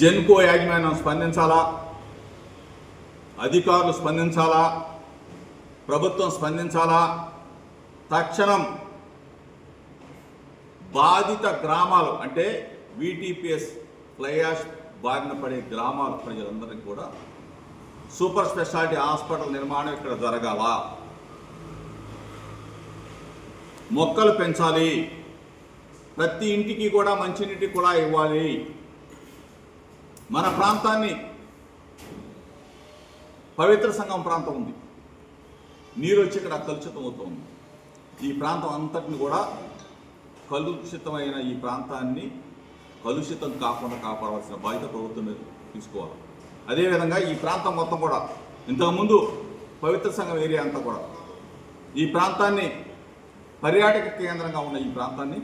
జెన్కో యాజమాన్యం స్పందించాలా? అధికారులు స్పందించాలా? ప్రభుత్వం స్పందించాలా? తక్షణం బాధిత గ్రామాలు అంటే వీటీపీఎస్ ఫ్లైయాష్ బారిన పడే గ్రామాల ప్రజలందరికీ కూడా సూపర్ స్పెషాలిటీ హాస్పిటల్ నిర్మాణం ఇక్కడ జరగాల. మొక్కలు పెంచాలి. ప్రతి ఇంటికి కూడా మంచినీటి కూడా ఇవ్వాలి. మన ప్రాంతాన్ని పవిత్ర సంఘం ప్రాంతం ఉంది. నీరు వచ్చి ఇక్కడ కలుషితం అవుతుంది ఈ ప్రాంతం అంతటిని కూడా కలుషితమైన ఈ ప్రాంతాన్ని కలుషితం కాకుండా కాపాడవలసిన బాధ్యత ప్రభుత్వం తీసుకోవాలి. అదేవిధంగా ఈ ప్రాంతం మొత్తం కూడా ఇంతకుముందు పవిత్ర సంఘం ఏరియా అంతా కూడా ఈ ప్రాంతాన్ని పర్యాటక కేంద్రంగా ఉన్న ఈ ప్రాంతాన్ని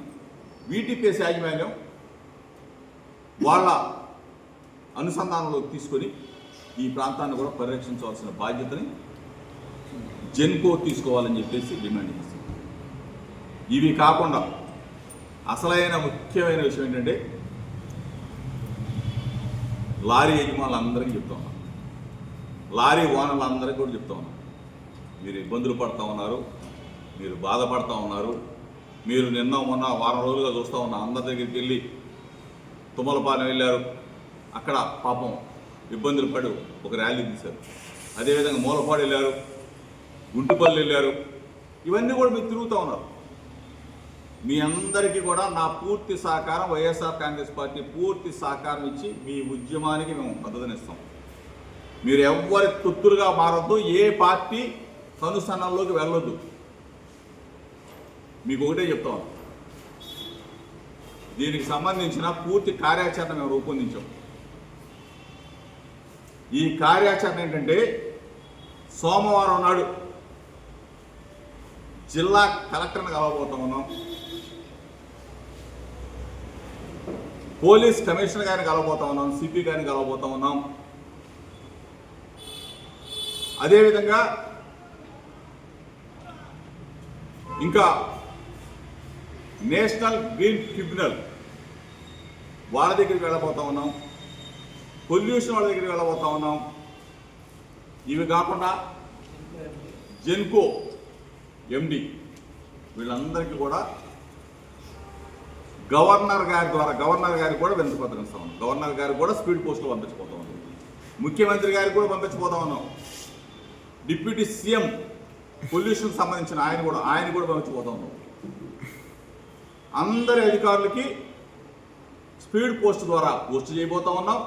వీటీపీఎస్ యాజమాన్యం వాళ్ళ అనుసంధానంలోకి తీసుకొని ఈ ప్రాంతాన్ని కూడా పరిరక్షించవలసిన బాధ్యతని జెన్కో తీసుకోవాలని చెప్పేసి డిమాండ్ చేస్తుంది ఇవి కాకుండా అసలైన ముఖ్యమైన విషయం ఏంటంటే లారీ యజమానులందరికీ చెప్తా ఉన్నాం. లారీ ఓనర్లందరికీ కూడా చెప్తా ఉన్నాం. మీరు ఇబ్బందులు పడుతూ ఉన్నారు మీరు బాధపడుతూ ఉన్నారు మీరు నిన్న మొన్న వారం రోజులుగా చూస్తూ ఉన్న. అందరి దగ్గరికి వెళ్ళి తుమ్మలపాలెం వెళ్ళారు. అక్కడ పాపం ఇబ్బందులు పడి ఒక ర్యాలీ తీశారు. అదేవిధంగా మూలపాడు వెళ్ళారు గుంటుపల్లి వెళ్ళారు. ఇవన్నీ కూడా మీరు తిరుగుతూ ఉన్నారు. మీ అందరికీ కూడా నా పూర్తి సహకారం వైఎస్ఆర్ కాంగ్రెస్ పార్టీ పూర్తి సహకారం ఇచ్చి మీ ఉద్యమానికి మేము మద్దతునిస్తాం. మీరు ఎవ్వరి తొత్తులుగా మారొద్దు ఏ పార్టీ కనుసన్నంలోకి వెళ్ళొద్దు. మీకు ఒకటే చెప్తాం దీనికి సంబంధించిన పూర్తి కార్యాచరణ మేము రూపొందించాం. ఈ కార్యాచరణ ఏంటంటే సోమవారం నాడు జిల్లా కలెక్టర్ని కలవబోతా ఉన్నాం. పోలీస్ కమిషనర్ గారిని కలవబోతా ఉన్నాం సిపి గారిని కలవబోతా ఉన్నాం. అదేవిధంగా ఇంకా నేషనల్ గ్రీన్ ట్రిబ్యునల్ వాళ్ళ దగ్గరికి వెళ్ళబోతా ఉన్నాం. పొల్యూషన్ వాళ్ళ దగ్గరికి వెళ్ళబోతా ఉన్నాం. ఇవి కాకుండా జెన్కో ఎండి వీళ్ళందరికీ కూడా గవర్నర్ గారి ద్వారా గవర్నర్ గారికి కూడా వినతిపత్రం ఇస్తా ఉన్నాం. గవర్నర్ గారికి కూడా స్పీడ్ పోస్టులు పంపించిపోతా ఉన్నాం. ముఖ్యమంత్రి గారికి కూడా పంపించిపోతా ఉన్నాం. డిప్యూటీ సీఎం పొల్యూషన్ సంబంధించిన ఆయన కూడా ఆయన కూడా పంపించిపోతా ఉన్నాం. అందరి అధికారులకి స్పీడ్ పోస్ట్ ద్వారా పోస్ట్ చేయబోతా ఉన్నాం.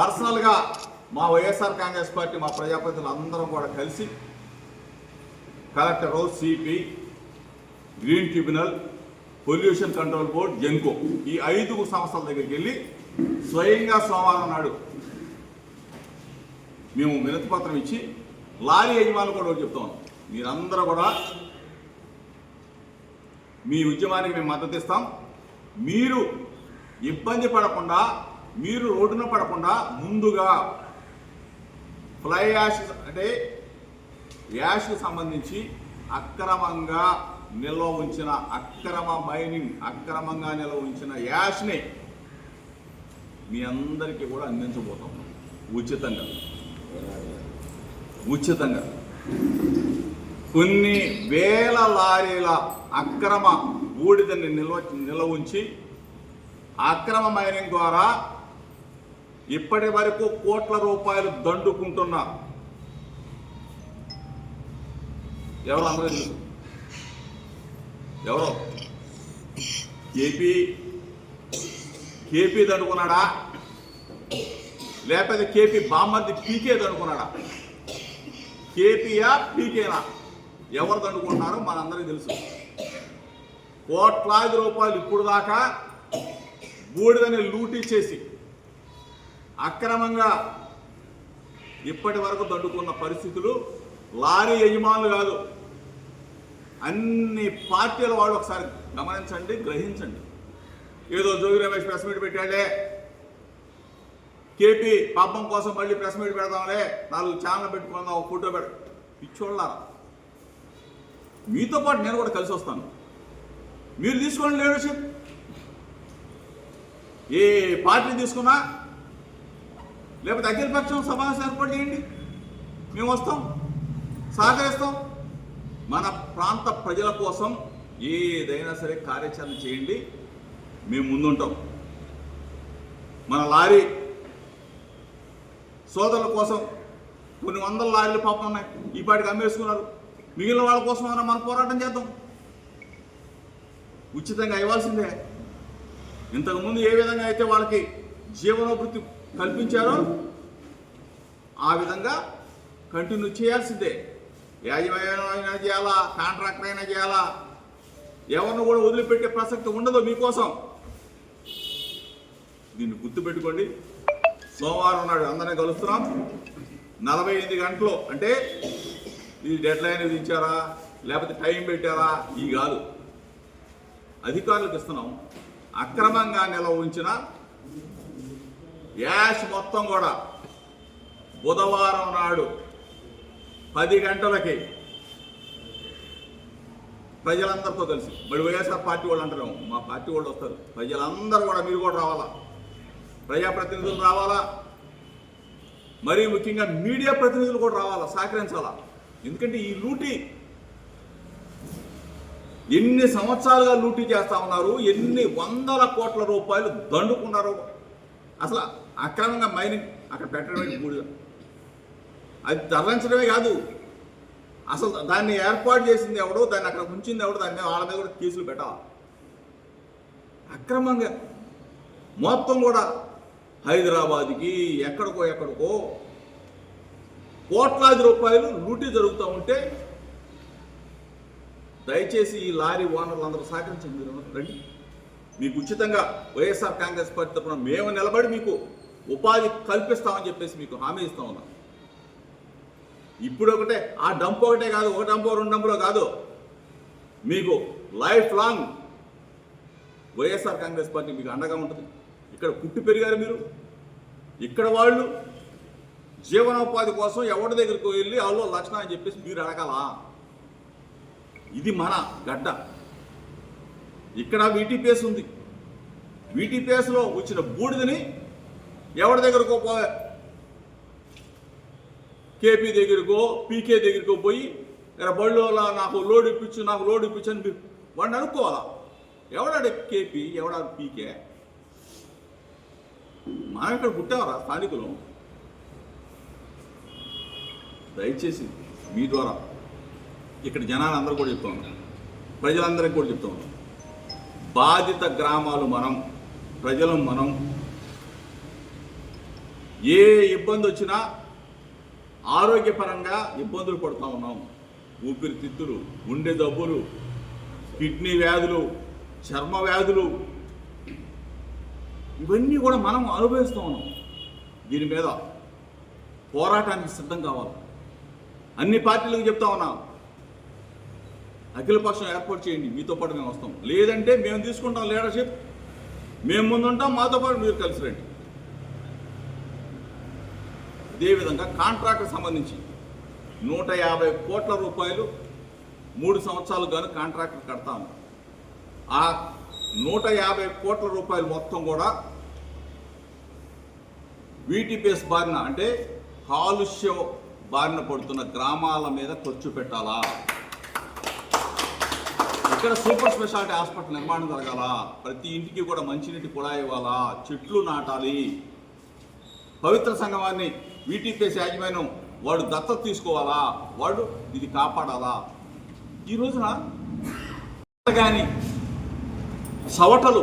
పర్సనల్గా మా వైఎస్ఆర్ కాంగ్రెస్ పార్టీ మా ప్రజాప్రతినిధులు అందరం కూడా కలిసి collector CP green tribunal pollution control board Genco ఈ ఐదు సంస్థల దగ్గరికి వెళ్ళి స్వయంగా సోమవారం నాడు మేము వినతిపత్రం ఇచ్చి లారీ యజమానులు కూడా చెప్తాం. మీరందరూ కూడా మీ ఉద్యమానికి మేము మద్దతు ఇస్తాం. మీరు ఇబ్బంది పడకుండా మీరు రోడ్డున పడకుండా ముందుగా ఫ్లై యాష్ అంటే యాష్కి సంబంధించి అక్రమంగా నిల్వ ఉంచిన అక్రమ మైనింగ్ అక్రమంగా నిల్వ ఉంచిన యాష్ని మీ అందరికీ కూడా అందించబోతాం ఉచితంగా. ఉచితంగా. కొన్ని వేల లారీల అక్రమ బూడిదని నిల్వ నిల్వ ఉంచి అక్రమ మైనింగ్ ద్వారా ఇప్పటి వరకు కోట్ల రూపాయలు దండుకుంటున్న. ఎవరు అందరూ తెలుసు? ఎవరో? కేపీ కేపీ దండుకున్నాడా? లేకపోతే కేపీ బామ్మర్ది పీకే దండుకున్నాడా? కేపీయా పీకేనా? ఎవరు దండుకుంటున్నారో మనందరికీ తెలుసు. కోట్లాది రూపాయలు ఇప్పుడు దాకా బూడిదని లూటీ చేసి అక్రమంగా ఇప్పటి వరకు దండుకున్న పరిస్థితులు లారీ యజమానులు కాదు. అన్ని పార్టీల వాళ్ళు ఒకసారి గమనించండి గ్రహించండి. ఏదో జోగి రమేష్ ప్రెస్ మీట్ పెట్టాడే కేపీ పాపం కోసం మళ్ళీ ప్రెస్ మీట్ పెడదాంలే. నాలుగు ఛానల్ పెట్టుకుందాం ఒక ఫోటో పెడ పిచ్చోళ్ళారా? మీతో పాటు నేను కూడా కలిసి వస్తాను. మీరు తీసుకోండి లీడర్షిప్ ఏ పార్టీ తీసుకున్నా లేకపోతే అఖిలపక్షం సమావేశం ఏర్పాటు చేయండి. మేము వస్తాం సహకరిస్తాం. మన ప్రాంత ప్రజల కోసం ఏదైనా సరే కార్యాచరణ చేయండి. మేము ముందుంటాం. మన లారీ సోదరుల కోసం కొన్ని వందల లారీలు పాపం ఉన్నాయి. ఈ పాటికి అమ్మేసుకున్నారు. మిగిలిన వాళ్ళ కోసం మనం పోరాటం చేద్దాం. ఉచితంగా ఇవ్వాల్సిందే. ఇంతకుముందు ఏ విధంగా అయితే వాళ్ళకి జీవనోభృతి కల్పించారో ఆ విధంగా కంటిన్యూ చేయాల్సిందే. యాజమాన్యం అయినా చేయాలా? కాంట్రాక్టర్ అయినా చేయాలా? ఎవరిని కూడా వదిలిపెట్టే ప్రసక్తి ఉండదు మీకోసం. దీన్ని గుర్తుపెట్టుకోండి. సోమవారం నాడు అందరినీ కలుస్తున్నాం. నలభై ఎనిమిది గంటలు అంటే ఇది డెడ్ లైన్ విధించారా? లేకపోతే టైం పెట్టారా? ఈ కాదు. అధికారులకు ఇస్తున్నాం. అక్రమంగా నిల్వ ఉంచిన యాష్ మొత్తం కూడా బుధవారం నాడు పది గంటలకి ప్రజలందరితో కలిసి మరి వైఎస్ఆర్ పార్టీ వాళ్ళు అంటారు మా పార్టీ వాళ్ళు వస్తారు. ప్రజలందరూ కూడా మీరు కూడా రావాలా? ప్రజాప్రతినిధులు రావాలా? మరీ ముఖ్యంగా మీడియా ప్రతినిధులు కూడా రావాలా? సహకరించాలా? ఎందుకంటే ఈ లూటీ ఎన్ని సంవత్సరాలుగా లూటీ చేస్తా ఉన్నారు ఎన్ని వందల కోట్ల రూపాయలు దండుకున్నారు అసలు అక్రమంగా మైనింగ్ అక్కడ పెట్టడమే బూడిద అది తరలించడమే కాదు. అసలు దాన్ని ఏర్పాటు చేసింది ఎవడో దాన్ని అక్కడ ఉంచింది ఎవడో దాని మీద వాళ్ళ మీద కూడా కేసులు పెట్టాలి? అక్రమంగా. మొత్తం కూడా హైదరాబాద్కి ఎక్కడికో ఎక్కడికో కోట్లాది రూపాయలు లూటీ జరుగుతూ ఉంటే దయచేసి ఈ లారీ ఓనర్లు అందరూ సహకరించండి రండి. మీకు ఉచితంగా వైఎస్ఆర్ కాంగ్రెస్ పార్టీ తరఫున మేము నిలబడి మీకు ఉపాధి కల్పిస్తామని చెప్పేసి మీకు హామీ ఇస్తా ఉన్నాం. ఇప్పుడు ఒకటే ఆ డంప్ ఒకటే కాదు ఒక డంపో రెండు డంపులో కాదు. మీకు life long YSR Congress party మీకు అండగా ఉంటుంది. ఇక్కడ పుట్టి పెరిగారు మీరు. ఇక్కడ వాళ్ళు జీవనోపాధి కోసం ఎవరి దగ్గరికి వెళ్ళి వాళ్ళు లక్షణ అని చెప్పేసి మీరు అడగాలా? ఇది మన గడ్డ. ఇక్కడ వీటీపీఎస్ ఉంది. వీటీపీఎస్లో వచ్చిన బూడిదని ఎవరి దగ్గరకో పో. కేపీ దగ్గరకో పీకే దగ్గరకో పోయి ఇలా బళ్ళు నాకు లోడ్ ఇప్పించు నాకు లోడ్ ఇప్పించు అని వాడిని అనుకోవాలా? ఎవడాడు కేపీ? ఎవడాడు పీకే? మనం ఇక్కడ పుట్టావరా స్థానికులు? దయచేసి మీ ద్వారా ఇక్కడ జనాలు అందరూ కూడా చెప్తా. ఉన్నాం ప్రజలందరికీ కూడా చెప్తా. ఉన్నాం బాధిత గ్రామాలు మనం ప్రజలు మనం ఏ ఇబ్బంది వచ్చినా ఆరోగ్యపరంగా ఇబ్బందులు పడుతూ ఉన్నాం. ఊపిరితిత్తులు గుండె జబ్బులు కిడ్నీ వ్యాధులు చర్మ వ్యాధులు ఇవన్నీ కూడా మనం అనుభవిస్తూ ఉన్నాం. దీని మీద పోరాటానికి సిద్ధం కావాలి. అన్ని పార్టీలకు చెప్తా ఉన్నాం అఖిలపక్షం ఏర్పాటు చేయండి మీతో పాటు మేము వస్తాం. లేదంటే మేము తీసుకుంటాం లీడర్షిప్. మేము ముందుంటాం మాతో పాటు మీరు కలిసి రండి. అదేవిధంగా కాంట్రాక్ట్ సంబంధించి నూట యాభై కోట్ల రూపాయలు మూడు సంవత్సరాలు గాను కాంట్రాక్ట్ కడతాము ఆ నూట యాభై కోట్ల రూపాయలు మొత్తం కూడా వీటీపీఎస్ బారిన అంటే కాలుష్యం బారిన పడుతున్న గ్రామాల మీద ఖర్చు పెట్టాలా? ఇక్కడ సూపర్ స్పెషాలిటీ హాస్పిటల్ నిర్మాణం జరగాల? ప్రతి ఇంటికి కూడా మంచినీటి కూడా ఇవ్వాలా? చెట్లు నాటాలి. పవిత్ర సంగమాన్ని వీటీపీఎస్ యాజమాన్యం వాడు దత్తత తీసుకోవాలా? వాడు ఇది కాపాడాలా? ఈ రోజున కానీ సవటలు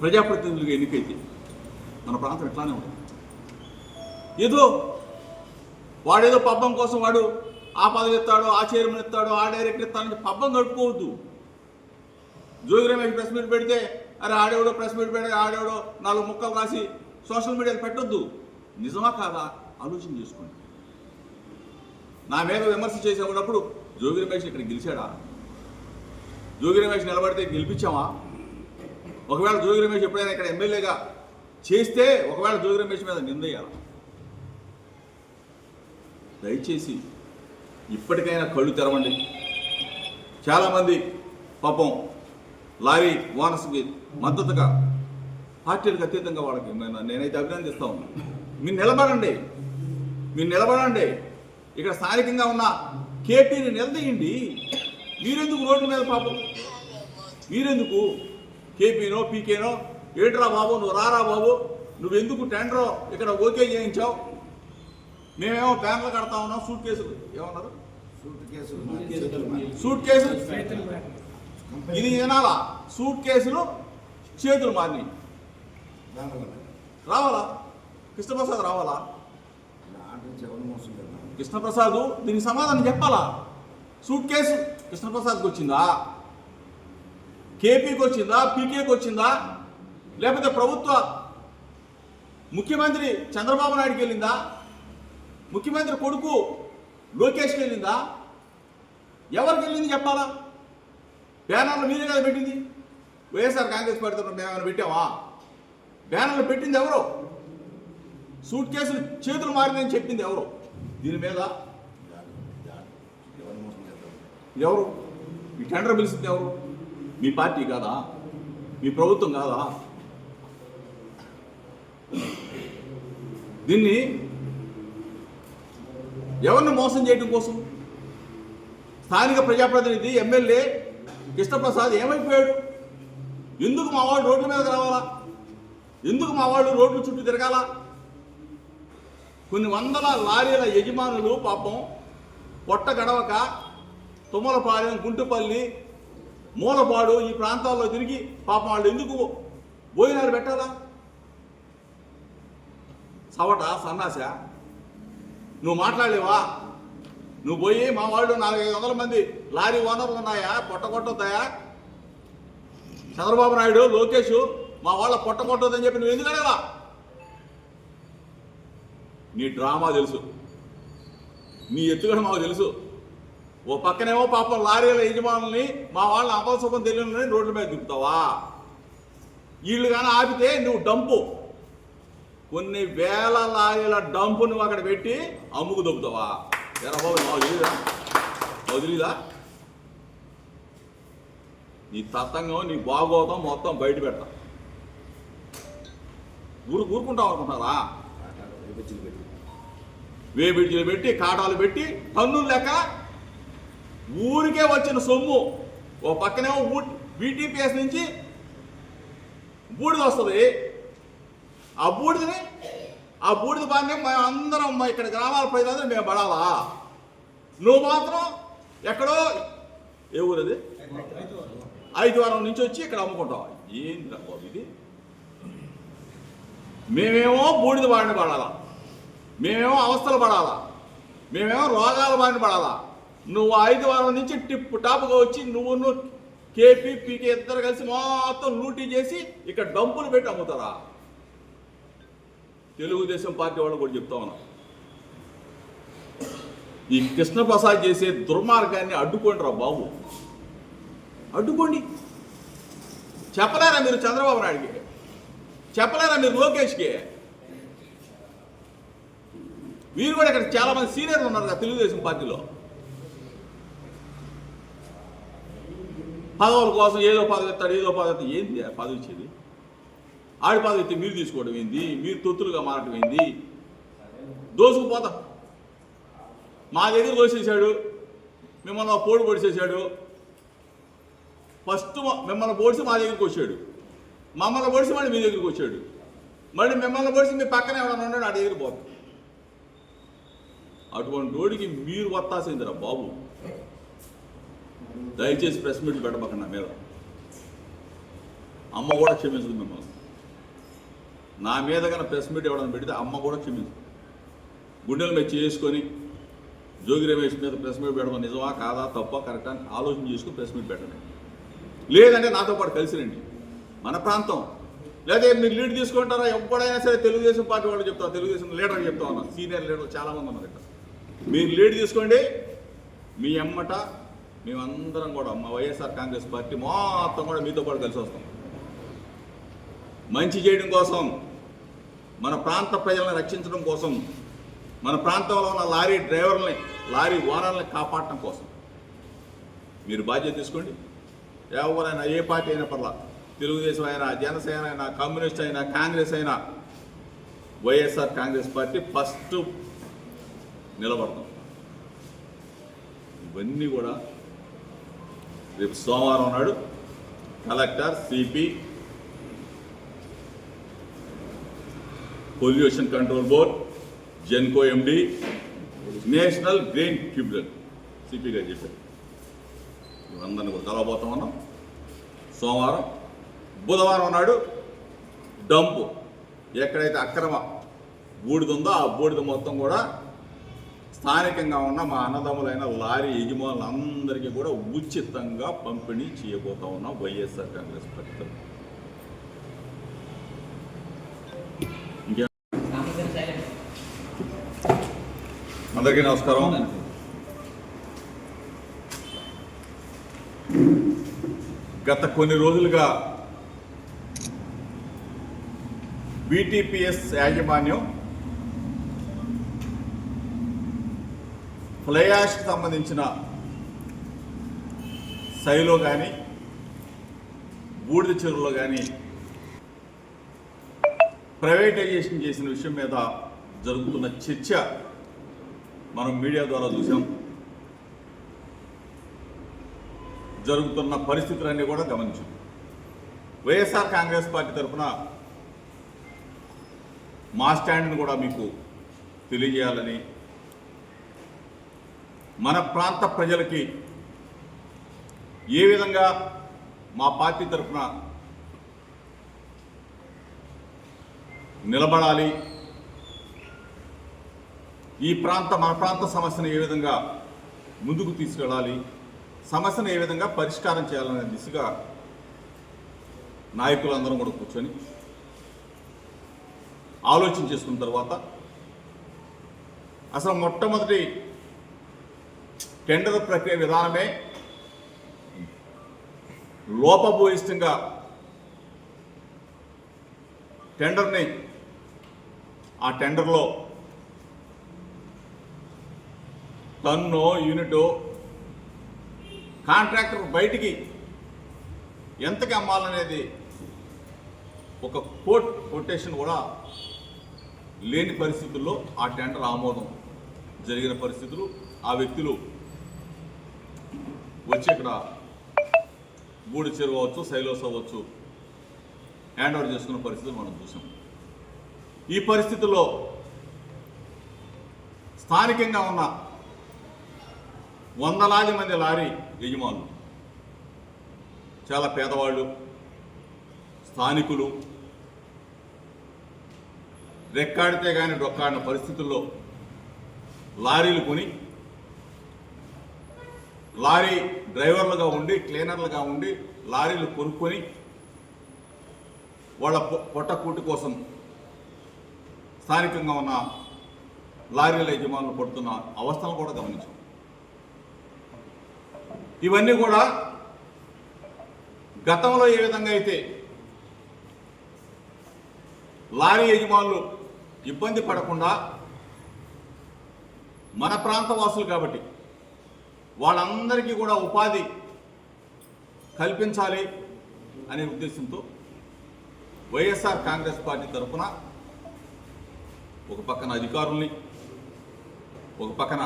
ప్రజాప్రతినిధులుగా ఎన్నికైతే మన ప్రాంతం ఎట్లానే ఉంటుంది ఏదో వాడేదో పబ్బం కోసం వాడు ఆ పదవి ఇస్తాడు ఆ చైర్మన్ ఇస్తాడు ఆ డైరెక్టర్ ఎత్తాడని పబ్బం గడుపుకోవద్దు. జోగి రమేష్ ప్రెస్ మీట్ పెడితే అరే ఆడేవాడో ప్రెస్ మీట్ పెడితే ఆడేవాడో నాలుగు ముక్కలు రాసి సోషల్ మీడియాలో పెట్టొద్దు. నిజమా కాదా? ఆలోచన చేసుకోండి. నా మీద విమర్శ చేసేటప్పుడు జోగి రమేష్ ఇక్కడ గెలిచాడా? జోగి రమేష్ నిలబడితే గెలిపించామా? ఒకవేళ జోగి రమేష్ ఎప్పుడైనా ఇక్కడ ఎమ్మెల్యేగా చేస్తే ఒకవేళ జోగి రమేష్ మీద నిందయ్యాలి దయచేసి ఇప్పటికైనా కళ్ళు తెరవండి. చాలామంది పాపం లారీ ఓనర్స్కి మద్దతుగా పార్టీలకు అతీతంగా వాళ్ళకి నేను- నేనైతే అభినందిస్తా ఉన్నా. మీరు నిలబడండి. మీరు నిలబడండి. ఇక్కడ స్థానికంగా ఉన్న కేపీని నిలదీయండి. మీరెందుకు రోడ్ల మీద పాపం? మీరెందుకు? కేపీనో పీకేనో ఏట్రా బాబు నువ్వు రారా బాబు నువ్వెందుకు టెండర్ ఇక్కడ ఓకే చేయించావు? మేమేమో ప్యాన్లు కడతా ఉన్నాం సూట్ కేసులు. ఏమన్నారు? సూట్ కేసులు సూట్ కేసులు. ఇది వినాలా? సూట్ కేసులు చేతులు మారినాయి. రావాలా? కృష్ణప్రసాద్ రావాలా? ఆర్డర్ మోసం కృష్ణప్రసాద్ దీనికి సమాధానం చెప్పాలా? సూట్ కేసు కృష్ణప్రసాద్కి వచ్చిందా? కేపీకి వచ్చిందా? పీకేకి వచ్చిందా? లేకపోతే ప్రభుత్వ ముఖ్యమంత్రి చంద్రబాబు నాయుడుకి వెళ్ళిందా? ముఖ్యమంత్రి కొడుకు లోకేష్కి వెళ్ళిందా? ఎవరికి వెళ్ళింది చెప్పాలా? బ్యానర్లు మీరే కదా పెట్టింది. వైఎస్ఆర్ కాంగ్రెస్ పార్టీ తరఫున మేము ఏమైనా పెట్టామా? బ్యానర్లు పెట్టింది ఎవరు? సూట్ కేసులు చేతులు మారిందని చెప్పింది ఎవరు? దీని మీద ఎవరు? మోసం ఎవరు టెండర్ పిలిచింది ఎవరు? మీ పార్టీ కాదా? మీ ప్రభుత్వం కాదా? దీన్ని ఎవరిని మోసం చేయడం కోసం? స్థానిక ప్రజాప్రతినిధి ఎమ్మెల్యే కృష్ణప్రసాద్ ఏమైపోయాడు? ఎందుకు మా వాళ్ళు రోడ్ల మీదకి రావాలా? ఎందుకు మా వాళ్ళు రోడ్లు చుట్టూ తిరగాల? కొన్ని వందల లారీల యజమానులు పాపం పొట్ట గడవక తుమ్మలపాలెం గుంటుపల్లి మూలపాడు ఈ ప్రాంతాల్లో తిరిగి పాపం వాళ్ళు ఎందుకు భోజనాలు పెట్టాలా? సవట సన్నాస నువ్వు మాట్లాడలేవా? నువ్వు పోయి మా వాళ్ళు నాలుగైదు వందల మంది లారీ ఓనర్లు ఉన్నాయా? పొట్ట కొట్టొద్దాయా? చంద్రబాబు నాయుడు లోకేష్ మా వాళ్ళ పొట్ట చెప్పి నువ్వు ఎందుకు అడగలా నీ డ్రామా తెలుసు. నీ ఎత్తుగడ మాకు తెలుసు. ఓ పక్కనేమో పాపం లారీల యజమానుల్ని మా వాళ్ళని అపశుభం తెలియని రోడ్ల మీద దింపుతావా? వీళ్ళు కానీ ఆపితే నువ్వు డంపు. కొన్ని వేల లారీల డంపు నువ్వు అక్కడ పెట్టి అమ్ముకు దొబ్బుతావా? ఎరా బాబు తెలీదా మాకు తెలీదా నీ తత్తంగం నీ బాగోతం మొత్తం బయట పెడతా. ఊరు ఊరుకుంటాం అనుకుంటారా రేపచ్చిలు పెట్టి వేబిడ్జీలు పెట్టి కాటాలు పెట్టి పన్నులు లెక్క ఊరికే వచ్చిన సొమ్ము. ఓ పక్కనేమో బీటీపీఎస్ నుంచి బూడిద వస్తుంది. ఆ బూడిదని ఆ బూడిద బాగానే మేము అందరం మా ఇక్కడ గ్రామాల ప్రజలందరూ మేము పడాలా? నువ్వు మాత్రం ఎక్కడో ఏ ఊరు అది? ఐదు వారం నుంచి వచ్చి ఇక్కడ అమ్ముకుంటావు. ఏంది ఇది? మేమేమో బూడిద బారిన పడాలా. మేమేమో అవస్థలు పడాలా. మేమేమో రోగాల బారిన పడాలా. నువ్వు ఐదు వారం నుంచి టిప్ టాప్గా వచ్చి నువ్వు నువ్వు కేపీ పీకే ఇద్దరు కలిసి మొత్తం లూటీ చేసి ఇక్కడ డంపులు పెట్టి అమ్ముతారా? తెలుగుదేశం పార్టీ వాళ్ళు కూడా చెప్తా ఉన్నా. ఈ కృష్ణప్రసాద్ చేసే దుర్మార్గాన్ని అడ్డుకోండి రా బాబు. అడ్డుకోండి. చెప్పలేరా మీరు చంద్రబాబు నాయుడికి? చెప్పలేరా మీరు లోకేష్కి? మీరు కూడా ఇక్కడ చాలా మంది సీనియర్లు ఉన్నారు కదా తెలుగుదేశం పార్టీలో. పదవుల కోసం ఏదో పదవి ఇస్తాడు ఏదో పదవి ఇస్తాడు. ఏంది ఆ పదవి ఇచ్చేది? ఆడి పదవి ఇస్తే మీరు తీసుకోవడం ఏంది? మీరు తొత్తులుగా మారటం ఏంది? దోసుకుపోతా మా దగ్గర దోసేసాడు మిమ్మల్ని పోడు పొడిచేశాడు. ఫస్ట్ మిమ్మల్ని పొడిచి మా దగ్గరికి వచ్చాడు. మమ్మల్ని పొడిచి మళ్ళీ మీ దగ్గరికి వచ్చాడు. మళ్ళీ మిమ్మల్ని పొడిచి మీ పక్కన ఎవడన్నా ఉన్నాడు ఆ దగ్గర పోతుంది అటువంటి వాడికి మీరు వత్తాసిందిరా బాబు? దయచేసి ప్రెస్ మీట్ పెట్టబక్క నా మీద. అమ్మ కూడా క్షమించదు మిమ్మల్ని. నా మీద కన్నా ప్రెస్ మీట్ ఎవడన్నా పెడితే అమ్మ కూడా క్షమించదు. గుండెల మీద చేసుకొని జోగి రమేష్ మీద ప్రెస్ మీట్ పెట్టడం నిజమా కాదా? తప్ప? కరెక్టా? అని ఆలోచన చేసుకుని ప్రెస్ మీట్ పెట్టండి. లేదంటే నాతో పాటు కలిసి రండి మన ప్రాంతం. లేదా మీరు లీడ్ తీసుకుంటారా? ఎప్పుడైనా సరే తెలుగుదేశం పార్టీ వాళ్ళు చెప్తారు. తెలుగుదేశం లీడర్ చెప్తా ఉన్నారు సీనియర్ లీడర్ చాలామంది ఉన్నారు ఇక్కడ. మీరు లీడ్ తీసుకోండి. మీ అమ్మట మేమందరం కూడా మా వైఎస్ఆర్ కాంగ్రెస్ పార్టీ మొత్తం కూడా మీతో పాటు కలిసి వస్తాం. మంచి చేయడం కోసం మన ప్రాంత ప్రజలను రక్షించడం కోసం మన ప్రాంతంలో ఉన్న లారీ డ్రైవర్లని లారీ ఓనర్లని కాపాడటం కోసం. మీరు బాధ్యత తీసుకోండి. ఎవరైనా ఏ పార్టీ అయినా పర్లా తెలుగుదేశం అయినా జనసేన అయినా కమ్యూనిస్ట్ అయినా కాంగ్రెస్ అయినా వైఎస్ఆర్ కాంగ్రెస్ పార్టీ ఫస్ట్ నిలబడతాం. ఇవన్నీ కూడా రేపు సోమవారం నాడు collector CP pollution control board Genco MD national green tribunal CP garu చెప్పారు. ఇవందరిని కూడా కలవబోతా ఉన్నాం. సోమవారం బుధవారం నాడు డంపు. ఎక్కడైతే అక్రమ బూడిద ఉందో ఆ బూడిద మొత్తం కూడా స్థానికంగా ఉన్న మా అన్నదమ్ములైన లారీ యజమానులందరికీ కూడా ఉచితంగా పంపిణీ చేయబోతా ఉన్నాం వైఎస్ఆర్ కాంగ్రెస్ పార్టీ అందరికీ నమస్కారం. గత కొన్ని రోజులుగా బీటీపీఎస్ యాజమాన్యం ఫ్లయాష్కి సంబంధించిన సైలో కానీ బూడిద చెరువులో కానీ ప్రైవేటైజేషన్ చేసిన విషయం మీద జరుగుతున్న చర్చ మనం మీడియా ద్వారా చూసాం జరుగుతున్న పరిస్థితులన్నీ కూడా గమనించాం. వైఎస్ఆర్ కాంగ్రెస్ పార్టీ తరఫున మా స్టాండ్ని కూడా మీకు తెలియజేయాలని మన ప్రాంత ప్రజలకి ఏ విధంగా మా పార్టీ తరఫున నిలబడాలి ఈ ప్రాంత మన ప్రాంత సమస్యను ఏ విధంగా ముందుకు తీసుకెళ్ళాలి సమస్యను ఏ విధంగా పరిష్కారం చేయాలనే దిశగా నాయకులందరం కూడా కూర్చొని ఆలోచన చేసుకున్న తర్వాత అసలు మొట్టమొదటి టెండర్ ప్రక్రియ విధానమే లోపభూయిష్టంగా టెండర్ని ఆ టెండర్లో టన్నో యూనిటో కాంట్రాక్టర్ బయటికి ఎంతకి అమ్మాలనేది ఒక కోట్ కొటేషన్ కూడా లేని పరిస్థితుల్లో ఆ టెండర్ ఆమోదం జరిగిన పరిస్థితులు ఆ వ్యక్తులు వచ్చి ఇక్కడ బూడి చెరువు అవ్వచ్చు సైలోస్ అవ్వచ్చు హ్యాండ్ ఓవర్ చేసుకున్న పరిస్థితులు మనం చూసాం. ఈ పరిస్థితుల్లో స్థానికంగా ఉన్న వందలాది మంది లారీ యజమానులు చాలా పేదవాళ్ళు స్థానికులు రెక్కాడితే కానీ డొక్కాడిన పరిస్థితుల్లో లారీలు కొని లారీ డ్రైవర్లుగా ఉండి క్లీనర్లుగా ఉండి లారీలు కొనుక్కొని వాళ్ళ పొట్టకూటి కోసం స్థానికంగా ఉన్న లారీల యజమానులు పడుతున్న అవస్థను కూడా గమనించాం. ఇవన్నీ కూడా గతంలో ఏ విధంగా అయితే లారీ యజమానులు ఇబ్బంది పడకుండా మన ప్రాంత వాసులు కాబట్టి వాళ్ళందరికీ కూడా ఉపాధి కల్పించాలి అనే ఉద్దేశంతో వైఎస్ఆర్ కాంగ్రెస్ పార్టీ తరఫున ఒక పక్కన అధికారుల్ని ఒక పక్కన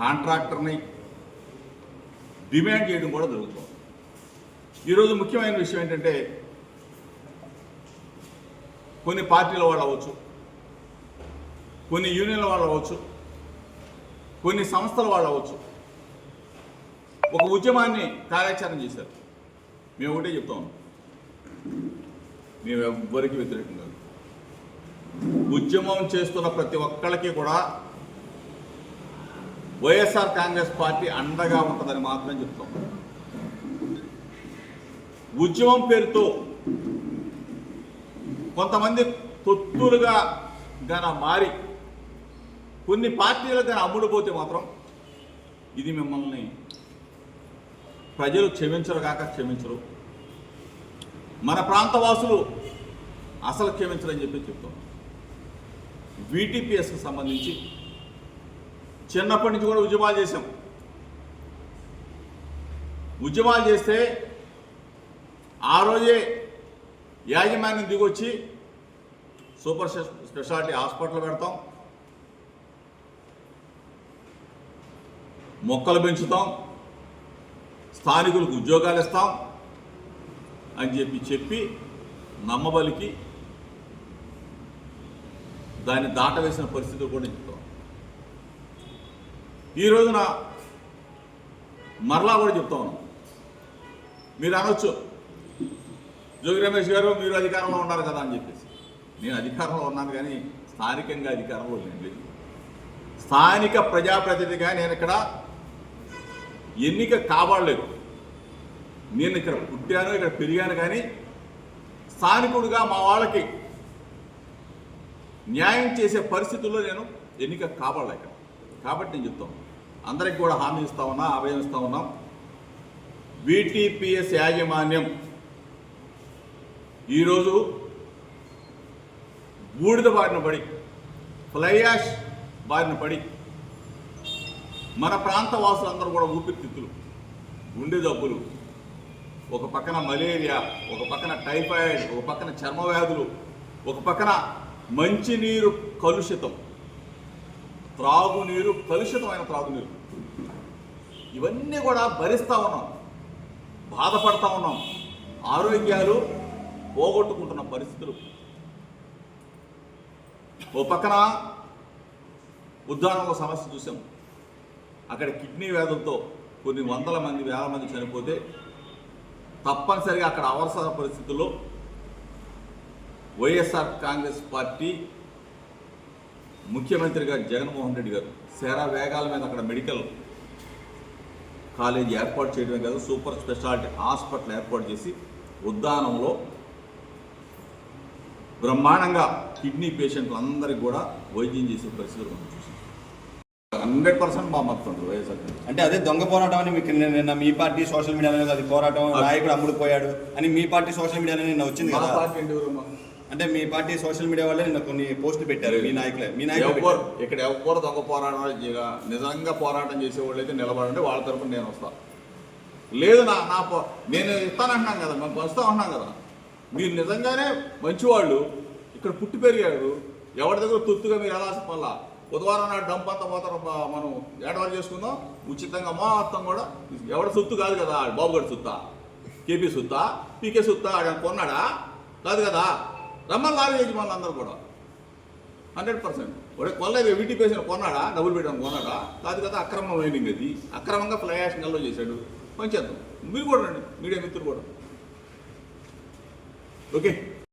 కాంట్రాక్టర్ని డిమాండ్ చేయడం కూడా జరుగుతుంది. ఈరోజు ముఖ్యమైన విషయం ఏంటంటే కొన్ని పార్టీల వాళ్ళు అవ్వచ్చు. కొన్ని యూనియన్ల వాళ్ళు అవ్వచ్చు కొన్ని సంస్థల వాళ్ళు అవ్వచ్చు. ఒక ఉద్యమాన్ని కార్యాచరణ చేశారు. మేము ఒకటే చెప్తా ఉన్నాం. మేము ఎవ్వరికి వ్యతిరేకం కాదు. ఉద్యమం చేస్తున్న ప్రతి ఒక్కళ్ళకి కూడా వైఎస్ఆర్ కాంగ్రెస్ పార్టీ అండగా ఉంటుందని మాత్రం చెప్తాం ఉద్యమం పేరుతో కొంతమంది తొత్తులుగా గన మారి కొన్ని పార్టీలకు కానీ అమ్ముడుపోతే మాత్రం ఇది మిమ్మల్ని ప్రజలు క్షమించరు కాక క్షమించరు. మన ప్రాంతవాసులు అసలు క్షమించరని చెప్పి చెప్తాం. వీటీపీఎస్కి సంబంధించి చిన్నప్పటి నుంచి కూడా ఉద్యమాలు చేశాం. ఉద్యమాలు చేస్తే ఆ రోజే యాజమాన్యం దిగొచ్చి సూపర్ స్పెషాలిటీ హాస్పిటల్ పెడతాం. మొక్కలు పెంచుతాం స్థానికులకు ఉద్యోగాలు ఇస్తాం అని చెప్పి చెప్పి నమ్మబలికి దాన్ని దాటవేసిన పరిస్థితులు కూడా చెప్తాం ఈ రోజున మరలా కూడా చెప్తా ఉన్నాం. మీరు అనొచ్చు జోగి రమేష్ గారు మీరు అధికారంలో ఉన్నారు కదా అని చెప్పేసి. నేను అధికారంలో ఉన్నాను కానీ స్థానికంగా అధికారంలో లేదు స్థానిక ప్రజాప్రతినిధిగా నేను ఇక్కడ ఎన్నిక కాపాడలేదు నేను ఇక్కడ పుట్టాను ఇక్కడ పెరిగాను కానీ స్థానికుడిగా మా వాళ్ళకి న్యాయం చేసే పరిస్థితుల్లో నేను ఎన్నిక కాపాడలేక కాబట్టి నేను చెప్తాను. అందరికి కూడా హామీ ఇస్తా ఉన్నా అభయం ఇస్తా ఉన్నాం. బీటీపీఎస్ యాజమాన్యం ఈరోజు బూడిద బారిన పడి ఫ్లైయాష్ బారిన పడి మన ప్రాంత వాసులందరూ కూడా ఊపిరితిత్తులు గుండె జబ్బులు ఒక పక్కన మలేరియా ఒక పక్కన టైఫాయిడ్ ఒక పక్కన చర్మ వ్యాధులు ఒక పక్కన మంచినీరు కలుషితం త్రాగునీరు కలుషితమైన త్రాగునీరు. ఇవన్నీ కూడా భరిస్తూ ఉన్నాం బాధపడతా ఉన్నాం ఆరోగ్యాలు పోగొట్టుకుంటున్న పరిస్థితులు. ఓ పక్కన ఉద్దానంలో సమస్య చూసాం. అక్కడ కిడ్నీ వ్యాధులతో కొన్ని వందల మంది వేల మంది చనిపోతే తప్పనిసరిగా అక్కడ అవసర పరిస్థితుల్లో వైఎస్ఆర్ కాంగ్రెస్ పార్టీ ముఖ్యమంత్రిగా జగన్మోహన్ రెడ్డి గారు సేరా వేగాల మీద అక్కడ మెడికల్ కాలేజీ ఏర్పాటు చేయడమే కాదు సూపర్ స్పెషాలిటీ హాస్పిటల్ ఏర్పాటు చేసి ఉద్దానంలో బ్రహ్మాండంగా కిడ్నీ పేషెంట్లు అందరికీ కూడా వైద్యం చేసే పరిస్థితులు మనం చూసాం. హండ్రెడ్ పర్సెంట్ మా మద్దతు వైఎస్ఆర్. అంటే అదే దొంగ పోరాటం అని మీకు నిన్న మీ పార్టీ సోషల్ మీడియాలో అది పోరాటం నాయకుడు అమ్ముడు పోయాడు అని మీ పార్టీ సోషల్ మీడియాలో నిన్న వచ్చింది కదా. అంటే మీ పార్టీ సోషల్ మీడియా వాళ్ళే నిన్న కొన్ని పోస్టులు పెట్టారు మీ నాయకులే. మీ నాయకులు. ఇక్కడ ఎవ్వరు దొంగ పోరాటం నిజంగా పోరాటం చేసేవాళ్ళు అయితే నిలబడండి వాళ్ళ తరపున నేను వస్తా. లేదు నా నా నేను ఇస్తానంటున్నాను కదా మేము పంచుతా ఉంటున్నాం కదా. మీరు నిజంగానే మంచివాళ్ళు ఇక్కడ పుట్టి పెరిగాడు ఎవరి దగ్గర తొత్తుగా మీరు ఎలా మళ్ళా బుధవారం నాడు డంప్ అంతా పోతారు. మనం ఏడవారు చేసుకుందాం? ఉచితంగా మొత్తం కూడా ఎవడ సొత్తు కాదు కదా? ఆడు సుత్తా? కేపీ సుత్తా? పీకే సుత్తా? ఆడ కొన్నాడా? కాదు కదా? రమ్మని లారీ యజమానులు అందరూ కూడా. Hundred percent. ఒరే కొల్లేదు వీటి పేసిన కొన్నాడా? డబ్బులు పెట్టాను కొన్నాడా? కాదు కదా అక్రమ మైనింగ్ అది. అక్రమంగా ఫ్లయాష్ నెలలో చేశాడు. పంచేద్దాం మీరు కూడా రండి. మీడియా మిత్రులు కూడా. ఓకే.